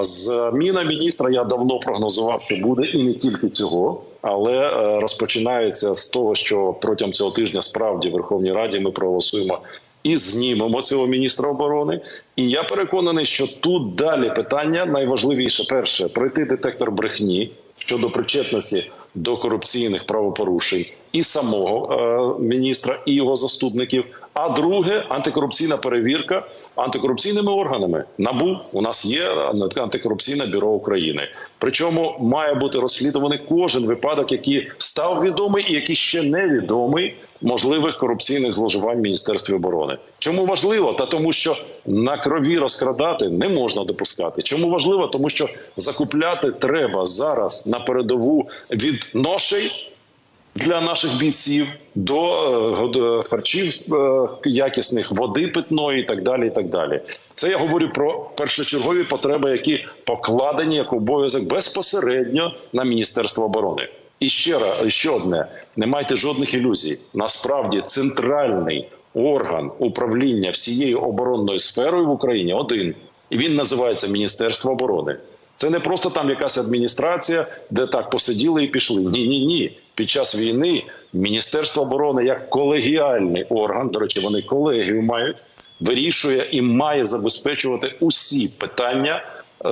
Зміна міністра я давно прогнозував, що буде і не тільки цього, але е, розпочинається з того, що протягом цього тижня справді в Верховній Раді ми проголосуємо і знімемо цього міністра оборони. І я переконаний, що тут далі питання найважливіше перше пройти детектор брехні щодо причетності до корупційних правопорушень і самого е, міністра і його заступників. А друге антикорупційна перевірка антикорупційними органами. Набу у нас є антикорупційне бюро України. Причому має бути розслідуваний кожен випадок, який став відомий і який ще не відомий можливих корупційних зловживань міністерстві оборони. Чому важливо? Та тому, що на крові розкрадати не можна допускати. Чому важливо? Тому що закупляти треба зараз на передову від ношей для наших бійців до е, харчів е, якісних, води питної і так далі. І так далі. Це я говорю про першочергові потреби, які покладені як обов'язок безпосередньо на Міністерство оборони. І ще раз, ще одне: не майте жодних ілюзій. Насправді центральний орган управління всією оборонною сферою в Україні один, і він називається Міністерство оборони. Це не просто там якась адміністрація, де так посиділи і пішли. Ні, ні, ні. Під час війни Міністерство оборони як колегіальний орган, до речі, вони колегію мають, вирішує і має забезпечувати усі питання е,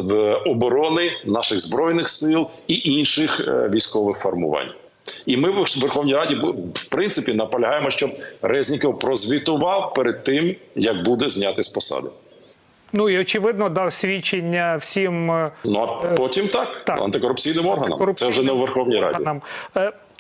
оборони наших збройних сил і інших е, військових формувань. І ми в Верховній Раді в принципі наполягаємо, щоб Резніков прозвітував перед тим, як буде знятий з посади. Ну і очевидно дав свідчення всім е, Ну а потім так, так. антикорупційним органам. Це вже не в Верховній Раді. органам.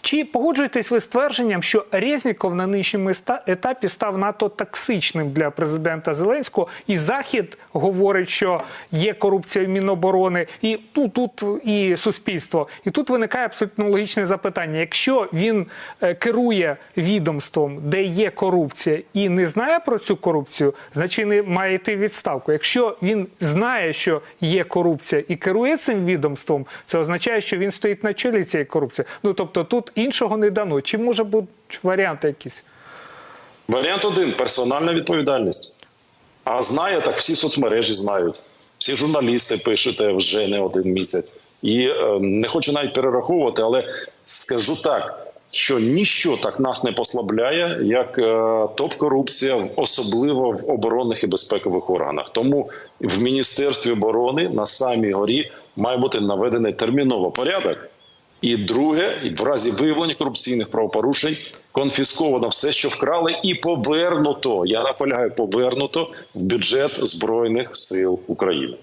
Чи погоджуєтесь ви з твердженням, що Резніков на нинішньому етапі став надто токсичним для президента Зеленського, і Захід говорить, що є корупція в Міноборони, і тут, тут і суспільство. І тут виникає абсолютно логічне запитання: якщо він е, керує відомством, де є корупція, і не знає про цю корупцію, значить не має йти відставку. Якщо він знає, що є корупція і керує цим відомством, це означає, що він стоїть на чолі цієї корупції. Ну тобто тут іншого не дано. Чи може бути варіанти якісь? Варіант один персональна відповідальність. А знає так, всі соцмережі знають, всі журналісти пишете вже не один місяць. І е, не хочу навіть перераховувати, але скажу так, що ніщо так нас не послабляє, як е, топ-корупція, особливо в оборонних і безпекових органах. Тому в міністерстві оборони на самій горі має бути наведений терміново порядок. І друге, в разі виявлення корупційних правопорушень конфісковано все, що вкрали, і повернуто. Я наполягаю, повернуто в бюджет збройних сил України.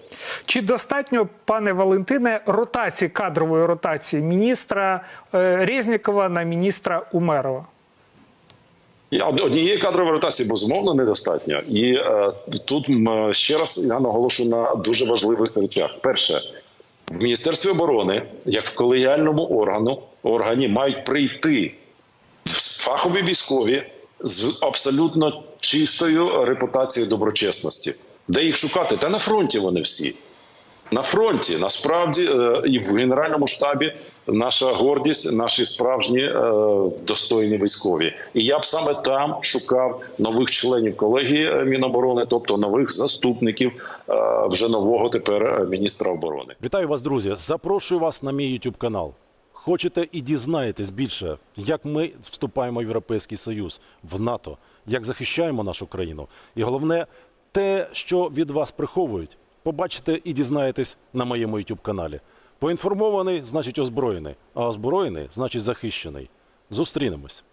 Чи достатньо, пане Валентине, ротації кадрової ротації міністра е, Резнікова на міністра Умерова? Я однієї кадрової ротації безумовно недостатньо. І е, тут ще раз я наголошу на дуже важливих речах. Перше, в міністерстві оборони, як в колегіальному органу, органі мають прийти фахові військові з абсолютно чистою репутацією доброчесності. Де їх шукати? Та на фронті вони всі. На фронті насправді е, і в генеральному штабі наша гордість, наші справжні е, достойні військові. І я б саме там шукав нових членів колегії е, Міноборони, тобто нових заступників вже нового тепер міністра оборони. Вітаю вас, друзі! Запрошую вас на мій YouTube канал. Хочете і дізнаєтесь більше, як ми вступаємо в Європейський Союз, в НАТО, як захищаємо нашу країну. І головне, те, що від вас приховують, побачите і дізнаєтесь на моєму YouTube каналі. Поінформований значить озброєний, а озброєний значить захищений. Зустрінемось.